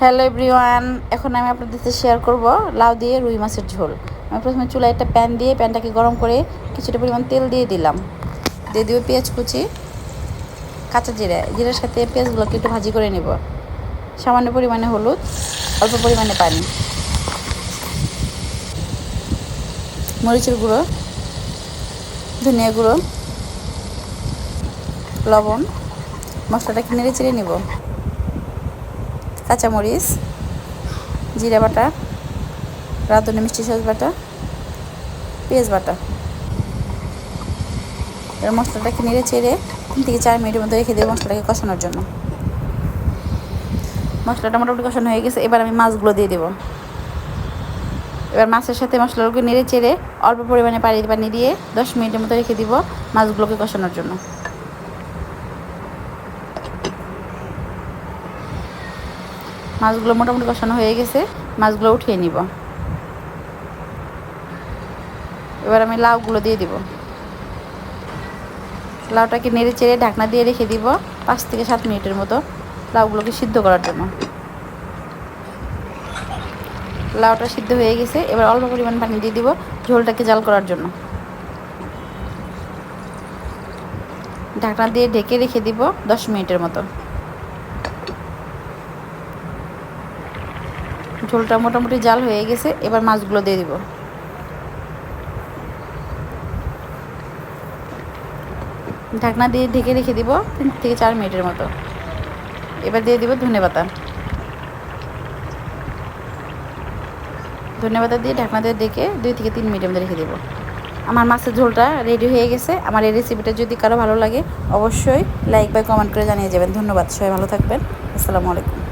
Hello everyone এখন আমি আপনাদের সাথে শেয়ার করব লাউ দিয়ে রুই মাছের ঝোল। আমি প্রথমে চুলায় একটা প্যান দিয়ে প্যানটাকে গরম করে কিছুটা পরিমাণ তেল দিয়ে দিলাম। দিয়ে দিব পেঁয়াজ কুচি, কাঁচা জিরা। জিরার সাথে পেঁয়াজগুলোকে একটু ভাজি করে নেব। সামান্য পরিমাণে হলুদ, অল্প পরিমাণে পানি। মরিচের গুঁড়ো, ধনিয়া গুঁড়ো, লবণ, মশলাটাকে নেড়ে চেড়ে নেব। কাঁচামরিচ, জিরা বাটা, রাঁধুনি মিষ্টি সস বাটা, পেঁয়াজ বাটা। এবার মশলাটাকে নেড়ে চেড়ে তিন থেকে চার মিনিটের মধ্যে রেখে দেবো মশলাটাকে কষানোর জন্য। মশলাটা মোটামুটি কষানো হয়ে গেছে, এবার আমি মাছগুলো দিয়ে দেবো। এবার মাছের সাথে মশলাগুলোকে নেড়ে চেড়ে অল্প পরিমাণে পানি পানি দিয়ে দশ মিনিটের মতো রেখে দিব মাছগুলোকে কষানোর জন্য। মাছগুলো মোটামুটি কষানো হয়ে গেছে, মাছগুলো উঠিয়ে নিব। এবার আমি লাউগুলো দিয়ে দিব। লাউটাকে নেড়ে চেড়ে ঢাকনা দিয়ে রেখে দিব পাঁচ থেকে সাত মিনিটের মতো লাউগুলোকে সিদ্ধ করার জন্য। লাউটা সিদ্ধ হয়ে গেছে, এবার অল্প পরিমাণ পানি দিয়ে দিব ঝোলটাকে জাল করার জন্য। ঢাকনা দিয়ে ঢেকে রেখে দিব দশ মিনিটের মতো। ঝোলটা মোটামুটি জাল হয়ে গেছে, এবার মাছগুলো দিয়ে দিব। ঢাকনা দিয়ে ঢেকে রেখে দিব তিন থেকে চার মিনিটের মতো। এবার দিয়ে দিব ধনে পাতা। ধনে পাতা দিয়ে ঢাকনা দিয়ে ডেকে দুই থেকে তিন মিনিটের মধ্যে রেখে দেবো। আমার মাছের ঝোলটা রেডি হয়ে গেছে। আমার এই রেসিপিটা যদি কারও ভালো লাগে, অবশ্যই লাইক বা কমেন্ট করে জানিয়ে যাবেন। ধন্যবাদ, সবাই ভালো থাকবেন। আসসালামু আলাইকুম।